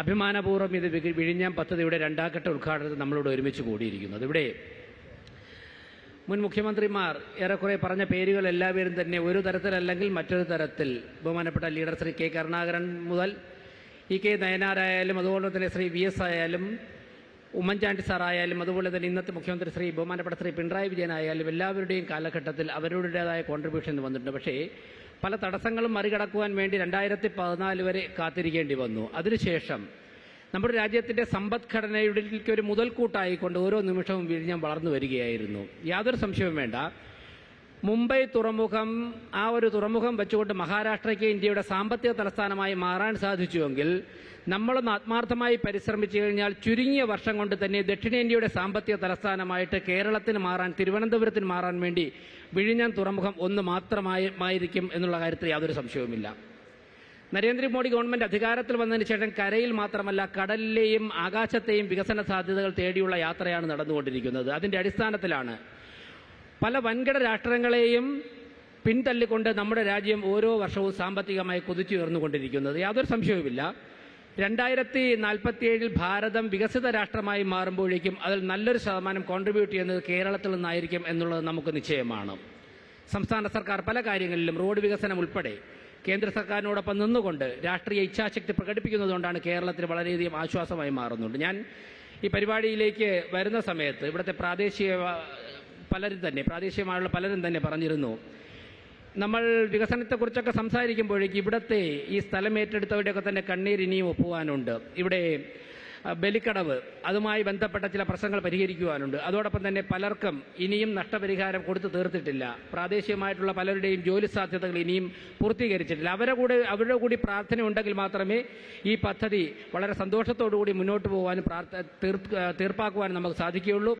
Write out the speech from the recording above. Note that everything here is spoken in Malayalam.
അഭിമാനപൂർവം ഇത് വിഴിഞ്ഞാൻ വിഴിഞ്ഞാം പദ്ധതിയുടെ രണ്ടാംഘട്ട ഉദ്ഘാടനത്തിൽ നമ്മളോട് ഒരുമിച്ച് കൂടിയിരിക്കുന്നത് ഇവിടെ മുൻ മുഖ്യമന്ത്രിമാർ ഏറെക്കുറെ പറഞ്ഞ പേരുകൾ എല്ലാവരും തന്നെ ഒരു തരത്തിലല്ലെങ്കിൽ മറ്റൊരു തരത്തിൽ. ബഹുമാനപ്പെട്ട ലീഡർ ശ്രീ കെ കരുണാകരൻ മുതൽ ഇ കെ നയനാരായാലും അതുപോലെ തന്നെ ശ്രീ വി എസ് ആയാലും ഉമ്മൻചാണ്ടി സാറായാലും അതുപോലെ തന്നെ ഇന്നത്തെ മുഖ്യമന്ത്രി ശ്രീ ബഹുമാനപ്പെട്ട ശ്രീ പിണറായി വിജയനായാലും എല്ലാവരുടെയും കാലഘട്ടത്തിൽ അവരുടേതായ കോൺട്രിബ്യൂഷൻ വന്നിട്ടുണ്ട്. പക്ഷേ പല തടസ്സങ്ങളും മറികടക്കുവാൻ വേണ്ടി രണ്ടായിരത്തി പതിനാല് വരെ കാത്തിരിക്കേണ്ടി വന്നു. അതിനുശേഷം നമ്മുടെ രാജ്യത്തിന്റെ സമ്പദ്ഘടനയുടെ ഒരു മുതൽക്കൂട്ടായിക്കൊണ്ട് ഓരോ നിമിഷവും വിഴിഞ്ഞം വളർന്നു വരികയായിരുന്നു. യാതൊരു സംശയവും വേണ്ട. മുംബൈ തുറമുഖം ആ ഒരു തുറമുഖം വെച്ചുകൊണ്ട് മഹാരാഷ്ട്രയ്ക്ക് ഇന്ത്യയുടെ സാമ്പത്തിക തലസ്ഥാനമായി മാറാൻ സാധിച്ചുവെങ്കിൽ നമ്മളൊന്ന് ആത്മാർത്ഥമായി പരിശ്രമിച്ചു കഴിഞ്ഞാൽ ചുരുങ്ങിയ വർഷം കൊണ്ട് തന്നെ ദക്ഷിണേന്ത്യയുടെ സാമ്പത്തിക തലസ്ഥാനമായിട്ട് കേരളത്തിന് മാറാൻ തിരുവനന്തപുരത്തിന് മാറാൻ വേണ്ടി വിഴിഞ്ഞം തുറമുഖം ഒന്ന് മാത്രമായിരിക്കും എന്നുള്ള കാര്യത്തിൽ യാതൊരു സംശയവുമില്ല. നരേന്ദ്രമോദി ഗവൺമെന്റ് അധികാരത്തിൽ വന്നതിന് ശേഷം കരയിൽ മാത്രമല്ല കടലിലെയും ആകാശത്തെയും വികസന സാധ്യതകൾ തേടിയുള്ള യാത്രയാണ് നടന്നുകൊണ്ടിരിക്കുന്നത്. അതിന്റെ അടിസ്ഥാനത്തിലാണ് പല വൻകിട രാഷ്ട്രങ്ങളെയും പിന്തള്ളിക്കൊണ്ട് നമ്മുടെ രാജ്യം ഓരോ വർഷവും സാമ്പത്തികമായി കുതിച്ചുയർന്നുകൊണ്ടിരിക്കുന്നത് യാതൊരു സംശയവുമില്ല. രണ്ടായിരത്തി നാൽപ്പത്തിയേഴിൽ ഭാരതം വികസിത രാഷ്ട്രമായി മാറുമ്പോഴേക്കും അതിൽ നല്ലൊരു ശതമാനം കോൺട്രിബ്യൂട്ട് ചെയ്യുന്നത് കേരളത്തിൽ നിന്നായിരിക്കും എന്നുള്ളത് നമുക്ക് നിശ്ചയമാണ്. സംസ്ഥാന സർക്കാർ പല കാര്യങ്ങളിലും റോഡ് വികസനം ഉൾപ്പെടെ കേന്ദ്ര സർക്കാരിനോടൊപ്പം നിന്നുകൊണ്ട് രാഷ്ട്രീയ ഇച്ഛാശക്തി പ്രകടിപ്പിക്കുന്നതുകൊണ്ടാണ് കേരളത്തിൽ വളരെയധികം ആശ്വാസമായി മാറുന്നുണ്ട്. ഞാൻ ഈ പരിപാടിയിലേക്ക് വരുന്ന സമയത്ത് ഇവിടുത്തെ പ്രാദേശിക പലരും തന്നെ പ്രാദേശികമായുള്ള പലരും തന്നെ പറഞ്ഞിരുന്നു. നമ്മൾ വികസനത്തെക്കുറിച്ചൊക്കെ സംസാരിക്കുമ്പോഴേക്ക് ഇവിടുത്തെ ഈ സ്ഥലം ഏറ്റെടുത്തവരുടെയൊക്കെ തന്നെ കണ്ണീർ ഇനിയും ഒപ്പുവാനുണ്ട്. ഇവിടെ ബലിക്കടവ് അതുമായി ബന്ധപ്പെട്ട ചില പ്രശ്നങ്ങൾ പരിഹരിക്കുവാനുണ്ട്. അതോടൊപ്പം തന്നെ പലർക്കും ഇനിയും നഷ്ടപരിഹാരം കൊടുത്തു തീർത്തിട്ടില്ല. പ്രാദേശികമായിട്ടുള്ള പലരുടെയും ജോലി സാധ്യതകൾ ഇനിയും പൂർത്തീകരിച്ചിട്ടില്ല. അവരെ കൂടെ അവരുടെ കൂടി പ്രാർത്ഥന ഉണ്ടെങ്കിൽ മാത്രമേ ഈ പദ്ധതി വളരെ സന്തോഷത്തോടു കൂടി മുന്നോട്ട് പോകാനും തീർപ്പാക്കുവാനും നമുക്ക് സാധിക്കുകയുള്ളൂ.